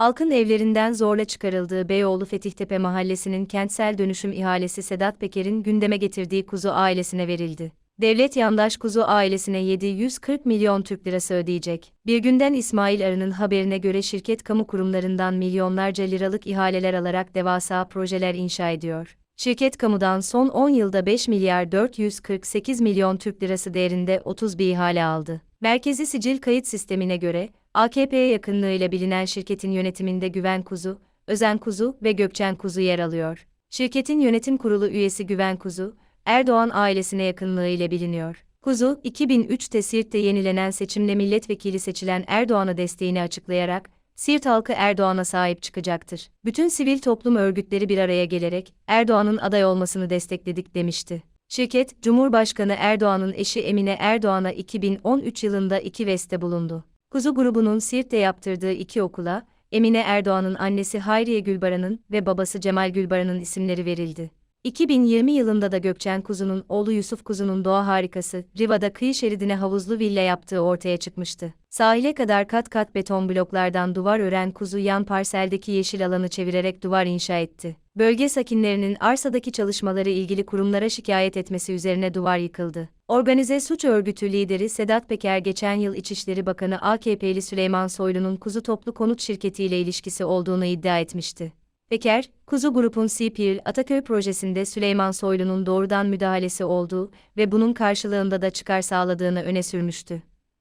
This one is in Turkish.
Halkın evlerinden zorla çıkarıldığı Beyoğlu Fethihtepe Mahallesi'nin kentsel dönüşüm ihalesi Sedat Peker'in gündeme getirdiği kuzu ailesine verildi. Devlet yandaş kuzu ailesine 740 milyon Türk lirası ödeyecek. Bir günden İsmail Arı'nın haberine göre şirket kamu kurumlarından milyonlarca liralık ihaleler alarak devasa projeler inşa ediyor. Şirket kamudan son 10 yılda 5 milyar 448 milyon Türk lirası değerinde 30 bir ihale aldı. Merkezi Sicil Kayıt Sistemi'ne göre, AKP'ye yakınlığıyla bilinen şirketin yönetiminde Güven Kuzu, Özen Kuzu ve Gökçen Kuzu yer alıyor. Şirketin yönetim kurulu üyesi Güven Kuzu, Erdoğan ailesine yakınlığıyla biliniyor. Kuzu, 2003'te Siirt'te yenilenen seçimle milletvekili seçilen Erdoğan'a desteğini açıklayarak, Siirt halkı Erdoğan'a sahip çıkacaktır. Bütün sivil toplum örgütleri bir araya gelerek Erdoğan'ın aday olmasını destekledik demişti. Şirket, Cumhurbaşkanı Erdoğan'ın eşi Emine Erdoğan'a 2013 yılında iki veste bulundu. Kuzu grubunun Siirt'te yaptırdığı iki okula, Emine Erdoğan'ın annesi Hayriye Gülbaran'ın ve babası Cemal Gülbaran'ın isimleri verildi. 2020 yılında da Gökçen Kuzu'nun oğlu Yusuf Kuzu'nun doğa harikası, Riva'da kıyı şeridine havuzlu villa yaptığı ortaya çıkmıştı. Sahile kadar kat kat beton bloklardan duvar ören Kuzu yan parseldeki yeşil alanı çevirerek duvar inşa etti. Bölge sakinlerinin arsadaki çalışmaları ilgili kurumlara şikayet etmesi üzerine duvar yıkıldı. Organize suç örgütü lideri Sedat Peker geçen yıl İçişleri Bakanı AKP'li Süleyman Soylu'nun Kuzu Toplu Konut Şirketi ile ilişkisi olduğunu iddia etmişti. Peker, Kuzu Grup'un CPL Ataköy projesinde Süleyman Soylu'nun doğrudan müdahalesi olduğu ve bunun karşılığında da çıkar sağladığını öne sürmüştü.